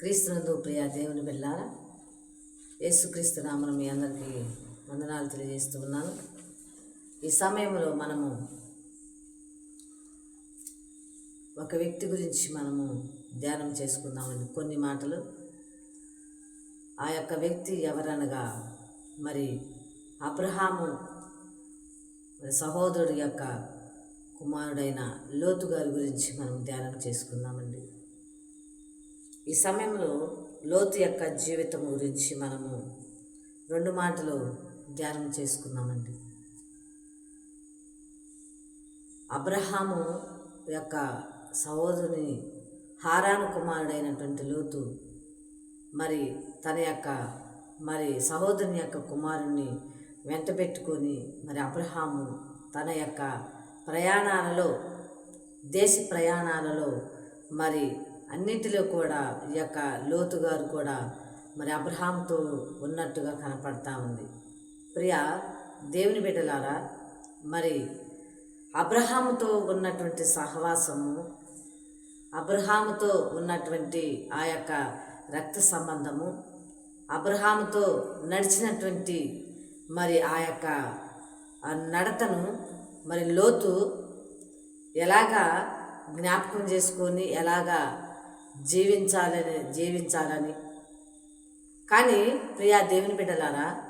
క్రీస్తునందు ప్రియ దేవుని బిళ్ళారా యేసుక్రీస్తు నామను మీ అందరికీ వందనాలు తెలియజేస్తూ ఉన్నాను. ఈ సమయంలో మనము ఒక వ్యక్తి గురించి మనము ధ్యానం చేసుకుందామండి కొన్ని మాటలు. ఆ యొక్క వ్యక్తి ఎవరనగా మరి అబ్రహాము మరి సహోదరుడి యొక్క కుమారుడైన లోతు గారి గురించి మనం ధ్యానం చేసుకుందామండి. ఈ సమయంలో లోతు యొక్క జీవితం గురించి మనము రెండు మాటలు ధ్యానం చేసుకుందామండి. అబ్రహాము యొక్క సహోదరుని హారాను కుమారుడైనటువంటి లోతు మరి తన యొక్క మరి సహోదరుని యొక్క కుమారుణ్ణి వెంట పెట్టుకొని మరి అబ్రహాము తన యొక్క ప్రయాణాలలో దేశ ప్రయాణాలలో మరి అన్నిటిలో కూడా ఈ యొక్క లోతు గారు కూడా మరి అబ్రహాంతో ఉన్నట్టుగా కనపడతా ఉంది. ప్రియ దేవుని బిడ్డలారా మరి అబ్రహాముతో ఉన్నటువంటి సహవాసము అబ్రహాముతో ఉన్నటువంటి ఆ యొక్క రక్త సంబంధము అబ్రహాముతో నడిచినటువంటి మరి ఆ యొక్క ఆ నడతను మరి లోతు ఎలాగా జ్ఞాపకం చేసుకొని ఎలాగా జీవించాలని జీవించాలని. కానీ ప్రియా దేవుని బిడ్డలారా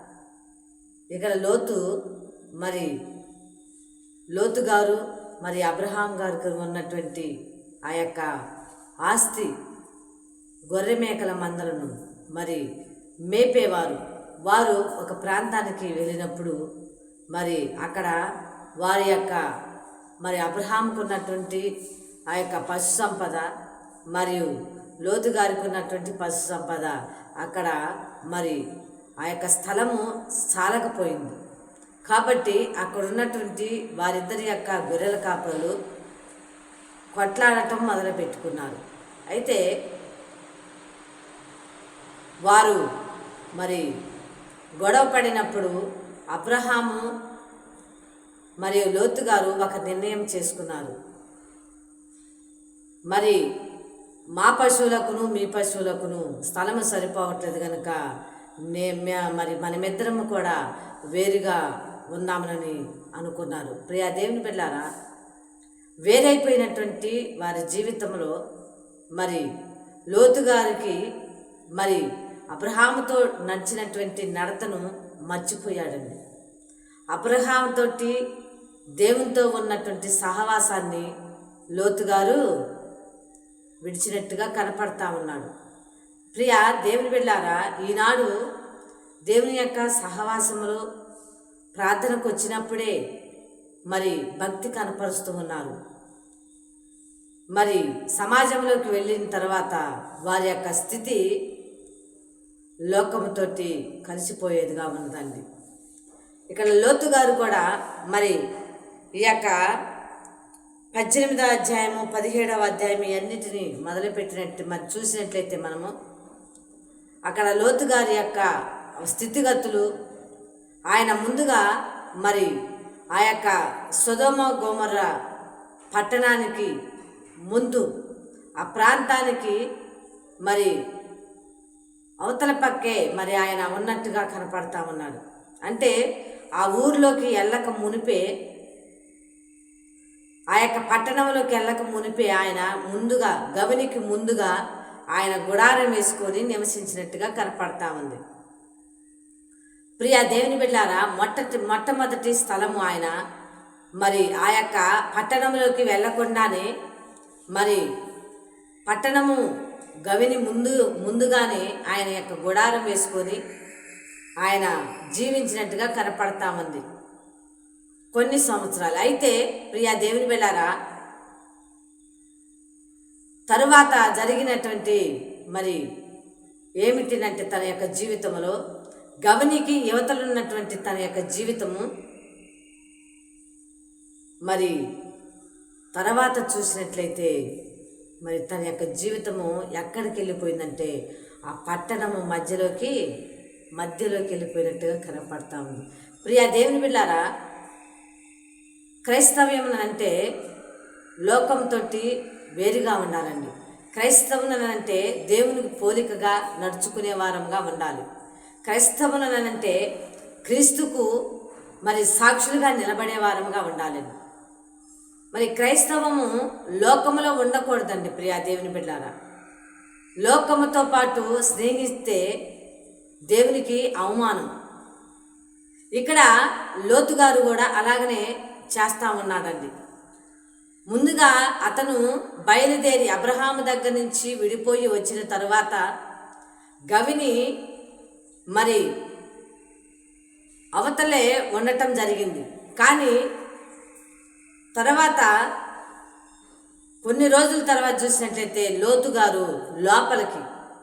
ఇక్కడ లోతు మరి లోతు గారు మరి అబ్రహాం గారికి ఉన్నటువంటి ఆ యొక్క ఆస్తి గొర్రె మేకల మందలను మరి మేపేవారు. వారు ఒక ప్రాంతానికి వెళ్ళినప్పుడు మరి అక్కడ వారి యొక్క మరి అబ్రహాంకు ఉన్నటువంటి ఆ యొక్క పశు సంపద మరియు లోతు గారుకున్నటువంటి పశు సంపద అక్కడ మరి ఆ యొక్క స్థలము సాలకపోయింది. కాబట్టి అక్కడ ఉన్నటువంటి వారిద్దరి యొక్క గొర్రెల కాపరులు కొట్లాడటం మొదలు పెట్టుకున్నారు అయితే వారు మరి గొడవ పడినప్పుడు అబ్రహాము మరియు లోతు గారు ఒక నిర్ణయం చేసుకున్నారు. మరి మా పశువులకును మీ పశువులకును స్థలము సరిపోవట్లేదు కనుక నే మే- మరి మనమిద్దరము కూడా వేరుగా ఉందామని అనుకున్నారు. ప్రియా దేవుని బిడ్డారా వేరైపోయినటువంటి వారి జీవితంలో మరి లోతు గారికి మరి అబ్రహాముతో నడిచినటువంటి నడతను మర్చిపోయాడండి. అబ్రహాంతోటి దేవునితో ఉన్నటువంటి సహవాసాన్ని లోతు గారు విడిచినట్టుగా కనపడతా ఉన్నాడు. ప్రియ దేవుని వెళ్ళారా ఈనాడు దేవుని యొక్క సహవాసములో ప్రార్థనకు వచ్చినప్పుడే మరి భక్తి కనపరుస్తూ ఉన్నారు. మరి సమాజంలోకి వెళ్ళిన తర్వాత వారి యొక్క స్థితి లోకముతోటి కలిసిపోయేదిగా ఉన్నదండి. ఇక్కడ లోతు గారు కూడా మరి ఈ యొక్క పద్దెనిమిదవ అధ్యాయము పదిహేడవ అధ్యాయం అన్నిటినీ మొదలుపెట్టినట్టు మరి చూసినట్లయితే మనము అక్కడ లోతు గారి యొక్క స్థితిగతులు ఆయన ముందుగా మరి ఆ యొక్క సుధమ గోమర్ర పట్టణానికి ముందు ఆ ప్రాంతానికి మరి అవతల పక్కే మరి ఆయన ఉన్నట్టుగా కనపడతా ఉన్నాడు. అంటే ఆ ఊర్లోకి వెళ్ళక మునిపే ఆ యొక్క పట్టణంలోకి వెళ్ళక మునిపే ఆయన ముందుగా గవనికి ముందుగా ఆయన గుడారం వేసుకొని నివసించినట్టుగా కనపడతా ఉంది. ప్రియా దేవుని బిడ్డారా మొట్ట మొట్టమొదటి స్థలము ఆయన. మరి ఆ యొక్క పట్టణంలోకి వెళ్ళకుండానే మరి పట్టణము గవిని ముందు ముందుగానే ఆయన యొక్క గుడారం వేసుకొని ఆయన జీవించినట్టుగా కనపడతా ఉంది. కొన్ని సంవత్సరాలు. అయితే ప్రియా దేవుని వెళ్ళారా తరువాత జరిగినటువంటి మరి ఏమిటినంటే తన యొక్క జీవితంలో గవనికి యువతలున్నటువంటి తన యొక్క జీవితము మరి తర్వాత చూసినట్లయితే మరి తన యొక్క జీవితము ఎక్కడికి వెళ్ళిపోయిందంటే ఆ పట్టణము మధ్యలోకి మధ్యలోకి వెళ్ళిపోయినట్టుగా కనపడతా ఉంది. ప్రియా దేవుని బిళ్ళారా క్రైస్తవ్యం అంటే లోకంతో వేరుగా ఉండాలండి. క్రైస్తవులనంటే దేవునికి పోలికగా నడుచుకునే వారంగా ఉండాలి. క్రైస్తవులనంటే క్రీస్తుకు మరి సాక్షులుగా నిలబడే వారంగా ఉండాలి. మరి క్రైస్తవము లోకములో ఉండకూడదండి ప్రియా దేవుని బిడ్డారా. లోకముతో పాటు స్నేహిస్తే దేవునికి అవమానం. ఇక్కడ లోతుగారు కూడా అలాగనే చేస్తా ఉన్నాడండి. ముందుగా అతను బయలుదేరి అబ్రహాము దగ్గర నుంచి విడిపోయి వచ్చిన తరువాత గవిని మరి అవతలే ఉండటం జరిగింది. కానీ తర్వాత కొన్ని రోజుల తర్వాత చూసినట్లయితే లోతు గారు లోపలికి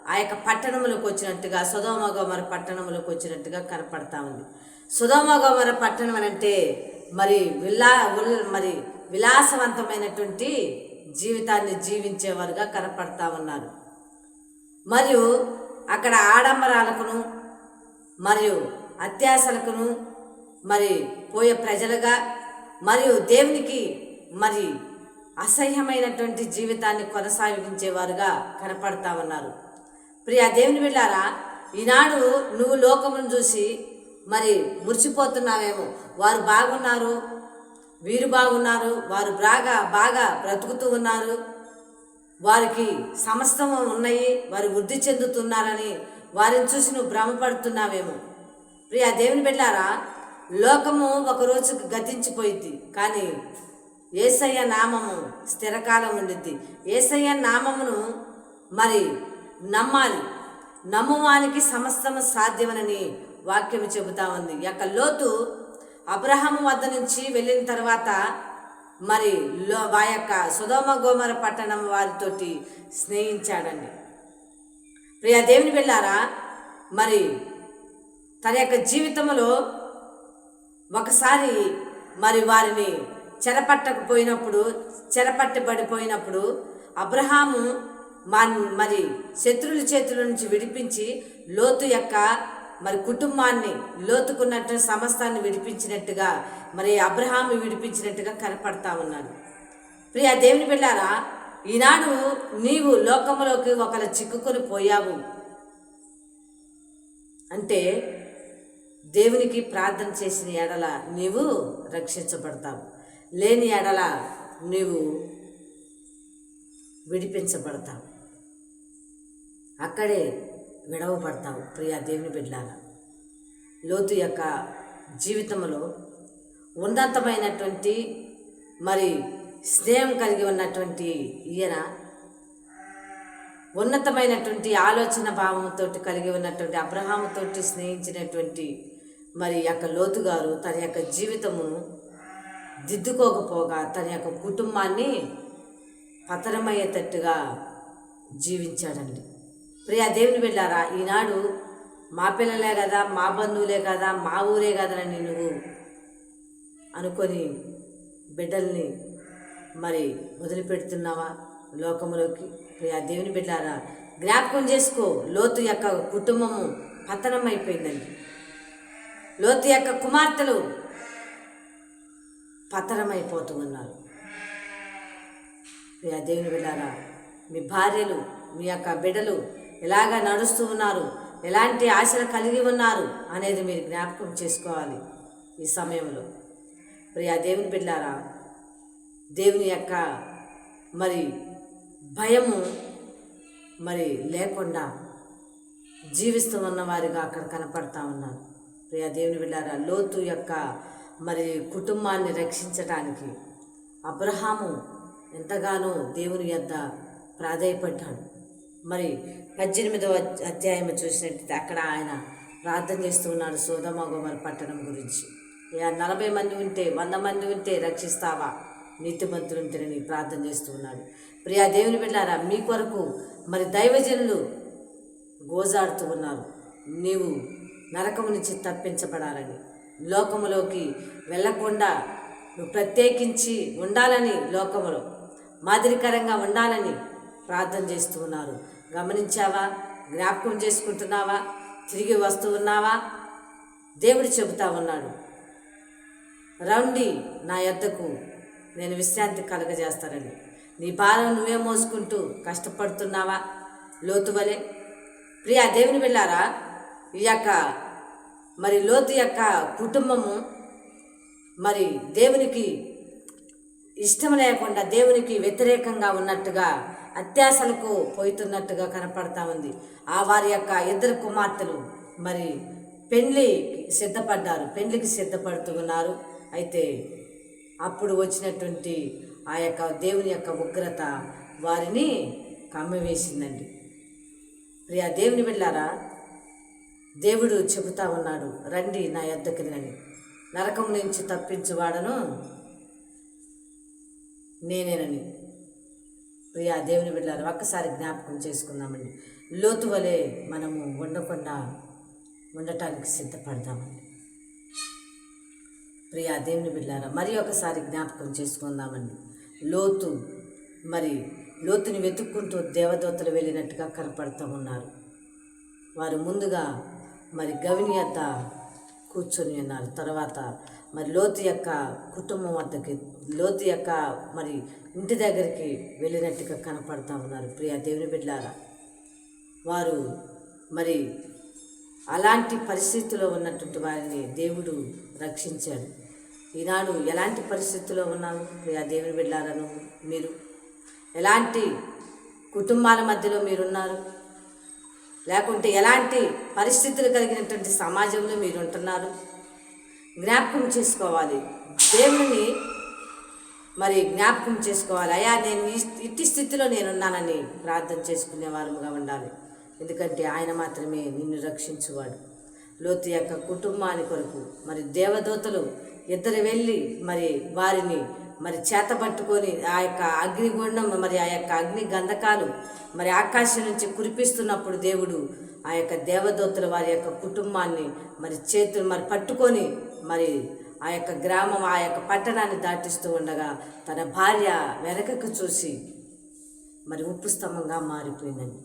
ఆ యొక్క పట్టణంలోకి వచ్చినట్టుగా సుధోమగోమర పట్టణంలోకి వచ్చినట్టుగా కనపడతా ఉంది. సుధోమగోమర పట్టణం అంటే మరి విలా మరి విలాసవంతమైనటువంటి జీవితాన్ని జీవించేవారుగా కనపడతా ఉన్నారు. మరియు అక్కడ ఆడంబరాలకును మరియు అత్యాశలకును మరి పోయే ప్రజలుగా మరియు దేవునికి మరి అసహ్యమైనటువంటి జీవితాన్ని కొనసాగించేవారుగా కనపడతా ఉన్నారు. ప్రియా దేవుని వెళ్ళారా ఈనాడు నువ్వు లోకమును చూసి మరి మురిసిపోతున్నావేమో. వారు బాగున్నారు వీరు బాగున్నారు వారు బాగా బాగా బ్రతుకుతూ ఉన్నారు. వారికి సమస్తము ఉన్నాయి వారు వృద్ధి చెందుతున్నారని వారిని చూసి నువ్వు భ్రమపడుతున్నావేమో. ప్రియా దేవుని బిడ్డారా లోకము ఒకరోజు గతించిపోయింది కానీ ఏసయ్య నామము స్థిరకాలం ఉండిద్ది. ఏసయ్య నామమును మరి నమ్మాలి. నమ్మువానికి సమస్తము సాధ్యమనని వాక్యము చెబుతా ఉంది. యొక్క లోతు అబ్రహాము వద్ద నుంచి వెళ్ళిన తర్వాత మరి లో ఆ యొక్క సుధోమ గోమర పట్టణం వారితోటి స్నేహించాడండి. ప్రియ దేవుని వెళ్ళారా మరి తన యొక్క జీవితంలో ఒకసారి మరి వారిని చెరపట్టకపోయినప్పుడు చెరపట్టబడిపోయినప్పుడు అబ్రహాము మరి శత్రువుల చేతుల నుంచి విడిపించి లోతు యొక్క మరి కుటుంబాన్ని లోతుకున్నట్టు సమస్తాన్ని విడిపించినట్టుగా మరి అబ్రహాం విడిపించినట్టుగా కనపడతా ఉన్నాడు. ప్రియ దేవుని బిడ్డారా ఈనాడు నీవు లోకంలోకి ఒకరు చిక్కుకొని పోయావు. అంటే దేవునికి ప్రార్థన చేసిన ఎడల నీవు రక్షించబడతావు. లేని ఎడల నీవు విడిపించబడతావు. అక్కడే విడవబడతాం ప్రియా దేవుని బిడ్డలారా. లోతు యొక్క జీవితంలో ఉన్నతమైనటువంటి మరి స్నేహం కలిగి ఉన్నటువంటి ఈయన ఉన్నతమైనటువంటి ఆలోచన భావంతో కలిగి ఉన్నటువంటి అబ్రహాముతోటి స్నేహించినటువంటి మరి యొక్క లోతు గారు తన యొక్క జీవితమును దిద్దుకోకపోగా తన యొక్క కుటుంబాన్ని పతనమయ్యేటట్టుగా జీవించాడండి. ప్రియా దేవుని వెళ్ళారా ఈనాడు మా పిల్లలే కదా మా బంధువులే కదా మా ఊరే కదనని నువ్వు అనుకొని బిడ్డల్ని మరి వదిలిపెడుతున్నావా లోకంలోకి ప్రియా దేవుని బిడ్డారా జ్ఞాపకం చేసుకో లోతు యొక్క కుటుంబము పతనం అయిపోయిందండి లోతు యొక్క కుమార్తెలు పతనమైపోతూ ఉన్నారు. ప్రియా దేవుని బిడ్డారా మీ భార్యలు మీ యొక్క బిడ్డలు ఎలాగ నడుస్తూ ఉన్నారు? ఎలాంటి ఆశలు కలిగి ఉన్నారు? అనేది మీరు జ్ఞాపకం చేసుకోవాలి ఈ సమయంలో. ప్రియా దేవుని బిడ్డారా దేవుని యొక్క మరి భయము మరి లేకుండా జీవిస్తూ ఉన్నవారిగా అక్కడ కనపడతా ఉన్నారు. ప్రియా దేవుని బిడ్డారా లోతు యొక్క మరి కుటుంబాన్ని రక్షించటానికి అబ్రహాము ఎంతగానో దేవుని యొద్ద ప్రాధాయపడ్డాడు. మరి పద్దెనిమిదవ అధ్యాయం చూసినట్టయితే అక్కడ ఆయన ప్రార్థన చేస్తూ ఉన్నాడు సోదమగోమర పట్టణం గురించి. ఇక నలభై మంది ఉంటే వంద మంది ఉంటే రక్షిస్తావా? నీతిమంతులు ఉంటేనని ప్రార్థన చేస్తూ ఉన్నాడు. ప్రియా దేవుని బిడ్డారా మీ కొరకు మరి దైవజనులు గోజాడుతూ ఉన్నారు. నీవు నరకము నుంచి తప్పించబడాలని లోకములోకి వెళ్ళకుండా నువ్వు ప్రత్యేకించి ఉండాలని లోకములో మాదిరికరంగా ఉండాలని ప్రార్థన చేస్తూ ఉన్నారు. గమనించావా? జ్ఞాపకం చేసుకుంటున్నావా? తిరిగి వస్తూ ఉన్నావా? దేవుడు చెబుతా ఉన్నాడు. రండి నా యొద్దకు నేను విశ్రాంతి కలగజేస్తానని. నీ భారం నువ్వే మోసుకుంటూ కష్టపడుతున్నావా? లోతు వలె. ప్రియా దేవుని వెళ్ళారా ఈ యొక్క మరి లోతు యొక్క కుటుంబము మరి దేవునికి ఇష్టం లేకుండా దేవునికి వ్యతిరేకంగా ఉన్నట్టుగా అత్యాశలకు పోతున్నట్టుగా కనపడతా ఉంది. ఆ వారి యొక్క ఇద్దరు కుమార్తెలు మరి పెళ్ళి సిద్ధపడ్డారు పెళ్ళికి సిద్ధపడుతూ ఉన్నారు. అయితే అప్పుడు వచ్చినటువంటి ఆ యొక్క దేవుని యొక్క ఉగ్రత వారిని కమ్మివేసిందండి. ప్రియా దేవుని వెళ్ళారా దేవుడు చెబుతా ఉన్నాడు రండి నా యొద్దకి రండి. నరకం నుంచి తప్పించువాడను నేనేనని. ప్రియా దేవుని బిడ్డారు ఒక్కసారి జ్ఞాపకం చేసుకుందామండి. లోతు వలె మనము ఉండకుండా ఉండటానికి సిద్ధపడదామండి. ప్రియా దేవుని బిడ్డారా మరి ఒకసారి జ్ఞాపకం చేసుకుందామండి. లోతు మరి లోతుని వెతుక్కుంటూ దేవదూతలు వెళ్ళినట్టుగా కనపడుతూ ఉన్నారు. వారు ముందుగా మరి గవిని కూర్చొని ఉన్నారు. తర్వాత మరి లోతు యొక్క కుటుంబం వద్దకి లోతు యొక్క మరి ఇంటి దగ్గరికి వెళ్ళినట్టుగా కనపడతా ఉన్నారు ప్రియా దేవుని బిడ్డారా. వారు మరి అలాంటి పరిస్థితిలో ఉన్నటువంటి వారిని దేవుడు రక్షించాడు. ఈనాడు ఎలాంటి పరిస్థితుల్లో ఉన్నాను ప్రియా దేవుని బిడ్డారను మీరు? ఎలాంటి కుటుంబాల మధ్యలో మీరున్నారు? లేకుంటే ఎలాంటి పరిస్థితులు కలిగినటువంటి సమాజంలో మీరు ఉంటున్నారు జ్ఞాపకం చేసుకోవాలి. దేవుని మరి జ్ఞాపకం చేసుకోవాలి. అయ్యా నేను ఇట్టి స్థితిలో నేనున్నానని ప్రార్థన చేసుకునే వారముగా ఉండాలి. ఎందుకంటే ఆయన మాత్రమే నిన్ను రక్షించువాడు. లోతు యొక్క కుటుంబాని కొరకు మరి దేవదూతలు ఇద్దరు వెళ్ళి మరి వారిని మరి చేత పట్టుకొని ఆ యొక్క అగ్నిగుండం మరి ఆ యొక్క అగ్ని గంధకాలు మరి ఆకాశం నుంచి కురిపిస్తున్నప్పుడు దేవుడు ఆ యొక్క దేవదూతలు వారి యొక్క కుటుంబాన్ని మరి చేతులు మరి పట్టుకొని మరి ఆ యొక్క గ్రామం ఆ యొక్క పట్టణాన్ని దాటిస్తూ ఉండగా తన భార్య వెనకకు చూసి మరి ఉప్పు స్తంభంగా మారిపోయిందని.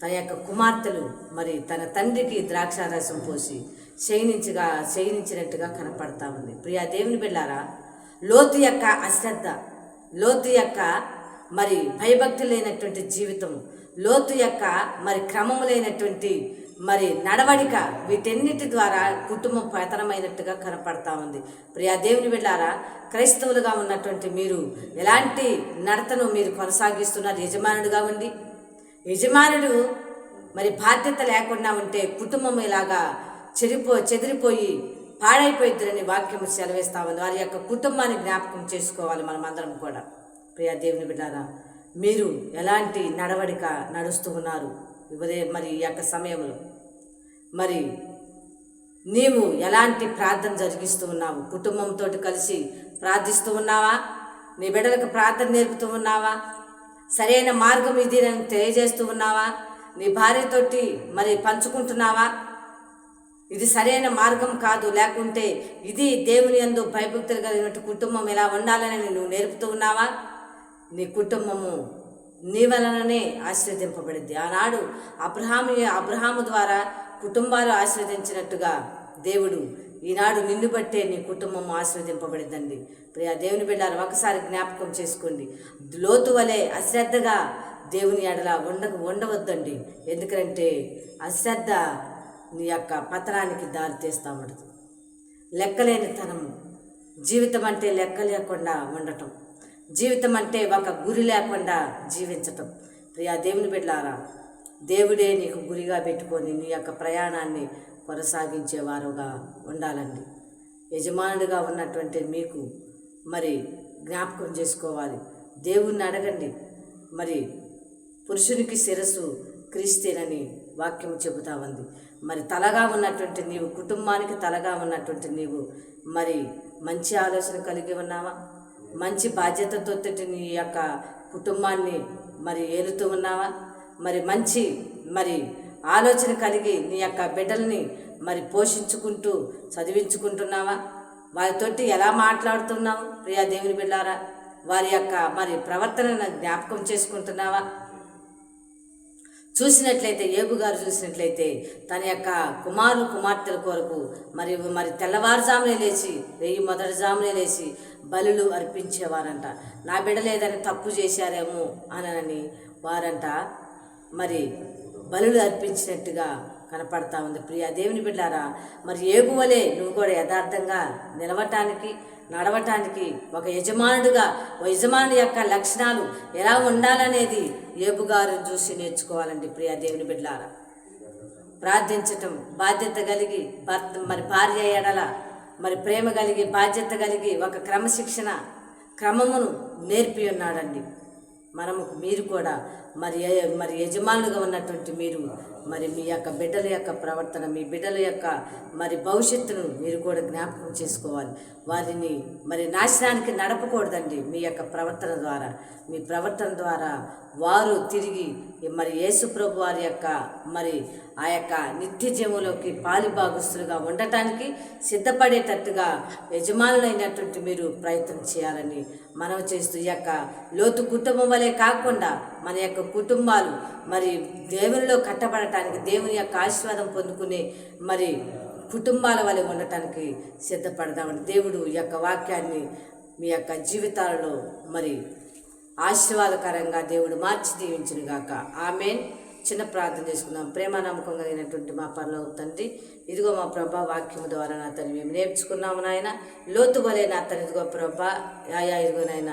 తన యొక్క కుమార్తెలు మరి తన తండ్రికి ద్రాక్షారసం పోసి శయనించగా శయనించినట్టుగా కనపడతా ఉంది. ప్రియా దేవుని బిళ్ళారా లోతు యొక్క అశ్రద్ధ లోతు యొక్క మరి భయభక్తి లేనటువంటి జీవితం లోతు యొక్క మరి క్రమము లేనటువంటి మరి నడవడిక వీటన్నిటి ద్వారా కుటుంబం పతనమైనట్టుగా కనపడతా ఉంది. ప్రియా దేవుని వెళ్ళారా క్రైస్తవులుగా ఉన్నటువంటి మీరు ఎలాంటి నడతను మీరు కొనసాగిస్తున్నారు? యజమానుడిగా ఉండి. యజమానుడు మరి బాధ్యత లేకుండా ఉంటే కుటుంబం ఇలాగా చెరిపో చెదిరిపోయి పాడైపోయిద్దరని వాక్యం సెలవిస్తా ఉంది. వారి యొక్క కుటుంబాన్ని జ్ఞాపకం చేసుకోవాలి మనం అందరం కూడా. ప్రియా దేవుని బిడ్డారా మీరు ఎలాంటి నడవడిక నడుస్తూ ఉన్నారు? ఉదయం మరి ఈ యొక్క సమయంలో. మరి నీవు ఎలాంటి ప్రార్థన జరిగిస్తూ ఉన్నావు? కుటుంబంతో కలిసి ప్రార్థిస్తూ ఉన్నావా? నీ బిడ్డలకు ప్రార్థన నేర్పుతూ ఉన్నావా? సరైన మార్గం ఇది నేను తెలియజేస్తూ ఉన్నావా? నీ భార్యతోటి మరి పంచుకుంటున్నావా? ఇది సరైన మార్గం కాదు. లేకుంటే ఇది దేవుని యందు భయభక్తులు కలిగినట్టు కుటుంబం ఎలా ఉండాలని నువ్వు నేర్పుతూ ఉన్నావా? నీ కుటుంబము నీ వలననే ఆశ్రదింపబడింది ఆనాడు అబ్రహాము అబ్రహాము ద్వారా కుటుంబాలు ఆశ్రదించినట్టుగా దేవుడు ఈనాడు నిన్ను బట్టే నీ కుటుంబం ఆశ్రదింపబడిందండి ప్రియా దేవుని బిడ్డారు ఒకసారి జ్ఞాపకం చేసుకోండి. లోతు వలె అశ్రద్ధగా దేవుని ఎడల ఉండ ఉండవద్దండి. ఎందుకంటే అశ్రద్ధ నీ యొక్క పతనానికి దారి తీస్తూ ఉండదు లెక్కలేని తనము జీవితం అంటే లెక్క లేకుండా ఉండటం. జీవితం అంటే ఒక గురి లేకుండా జీవించటం. ప్రియా దేవుని బిడ్డారా దేవుడే నీకు గురిగా పెట్టుకొని నీ యొక్క ప్రయాణాన్ని కొనసాగించేవారుగా ఉండాలండి. యజమానుడిగా ఉన్నటువంటి మీకు మరి జ్ఞాపకం చేసుకోవాలి. దేవుణ్ణి అడగండి. మరి పురుషునికి శిరస్సు క్రీస్తేనని వాక్యం చెబుతా ఉంది. మరి తలగా ఉన్నటువంటి నీవు కుటుంబానికి తలగా ఉన్నటువంటి నీవు మరి మంచి ఆలోచన కలిగి ఉన్నావా? మంచి బాధ్యతతో నీ యొక్క కుటుంబాన్ని మరి ఏలుతూ ఉన్నావా? మరి మంచి మరి ఆలోచన కలిగి నీ యొక్క బిడ్డల్ని మరి పోషించుకుంటూ చదివించుకుంటున్నావా? వారితోటి ఎలా మాట్లాడుతున్నావు ప్రియా దేవుని బిడ్డారా? వారి యొక్క మరి ప్రవర్తనను జ్ఞాపకం చేసుకుంటున్నావా? చూసినట్లయితే ఏబు గారు చూసినట్లయితే తన యొక్క కుమారులు కుమార్తెల కొరకు మరి మరి తెల్లవారుజామునే లేచి వెయ్యి మొదటి జామునే లేచి బలులు అర్పించేవారంట. నా బిడలేదని తప్పు చేశారేమో అనని వారంట. మరి బలులు అర్పించినట్టుగా కనపడతా ఉంది. ప్రియా దేవుని బిడ్డారా మరి ఏగువలే నువ్వు కూడా యథార్థంగా నిలవటానికి నడవటానికి ఒక యజమానుడిగా ఒక యజమానుడి యొక్క లక్షణాలు ఎలా ఉండాలనేది ఏబు గారిని చూసి నేర్చుకోవాలండి ప్రియా దేవుని బిడ్డలారా. ప్రార్థించటం బాధ్యత కలిగి భర్త మరి భార్య ఎడల మరి ప్రేమ కలిగి బాధ్యత కలిగి ఒక క్రమశిక్షణ క్రమమును నేర్పి ఉన్నాడండి. మనము మీరు కూడా మరి మరి యజమానులుగా ఉన్నటువంటి మీరు మరి మీ యొక్క బిడ్డల యొక్క ప్రవర్తన మీ బిడ్డల యొక్క మరి భవిష్యత్తును మీరు కూడా జ్ఞాపకం చేసుకోవాలి. వారిని మరి నాశనానికి నడపకూడదండి మీ యొక్క ప్రవర్తన ద్వారా. మీ ప్రవర్తన ద్వారా వారు తిరిగి మరి యేసు ప్రభు వారి యొక్క మరి ఆ యొక్క నిత్య జీవంలోకి పాలిభాగస్తులుగా ఉండటానికి సిద్ధపడేటట్టుగా యజమానులైనటువంటి మీరు ప్రయత్నం చేయాలని మనం చేస్తూ ఈ యొక్క లోతు కుటుంబం వలె కాకుండా మన యొక్క కుటుంబాలు మరి దేవునిలో కట్టబడటానికి దేవుని యొక్క ఆశీర్వాదం పొందుకునే మరి కుటుంబాల వలె ఉండటానికి సిద్ధపడదామని దేవుడు ఈ యొక్క వాక్యాన్ని మీ యొక్క జీవితాలలో మరి ఆశీర్వాదకరంగా దేవుడు మార్చి దీవించునుగాక. ఆమెన్. చిన్న ప్రార్థన చేసుకుందాం. ప్రేమ నమ్మకం కలిగినటువంటి మా పనిలో తండ్రి ఇదిగో మా ప్రభా వాక్యము ద్వారా నా తండ్రి మేము నేర్చుకున్నాము నాయన. లోతు వలె నా తండ్రి ఇదిగో ప్రభా ఆయా ఇదిగో నాయన.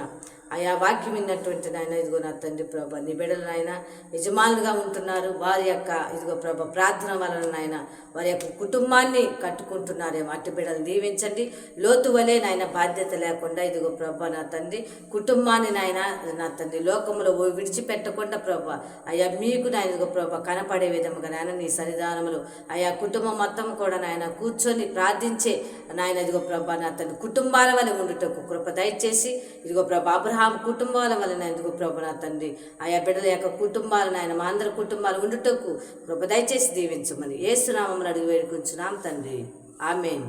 ఆయా వాక్యం విన్నటువంటి నాయన ఇదిగో నా తండ్రి ప్రభ నీ బిడ్డలు నాయన యజమానులుగా ఉంటున్నారు. వారి యొక్క ఇదిగో ప్రభ ప్రార్థన వలన నాయన వారి యొక్క కుటుంబాన్ని కట్టుకుంటున్నారేమో అట్టి బిడ్డలు దీవించండి. లోతు వలె నాయన బాధ్యత లేకుండా ఇదిగో ప్రభ నా తండ్రి కుటుంబాన్ని నాయన నా తండ్రి లోకంలో విడిచిపెట్టకుండా ప్రభ అయ్యా మీకు నాయన ఇదిగో ప్రభ కనపడే విధముగా నాయన నీ సన్నిధానములు ఆయా కుటుంబం మొత్తం కూడా నాయన కూర్చొని ప్రార్థించే నాయన ఇదిగో ప్రభ నా తండ్రి కుటుంబాల వల్ల ఉండుటకు కృప దయచేసి ఇదిగో ప్రభ అబ్రహాం కుటుంబాల వలన ఎందుకు ప్రభ నా తండ్రి? ఆయా బిడ్డల యొక్క కుటుంబాలను ఆయన మా అందరి కుటుంబాలు ఉండుటకు కృప దయచేసి దీవించమని ఏసునామములు అడిగి వేడుకుంటున్నాం తండ్రి. ఆమెన్.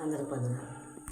అందరు పొందినారు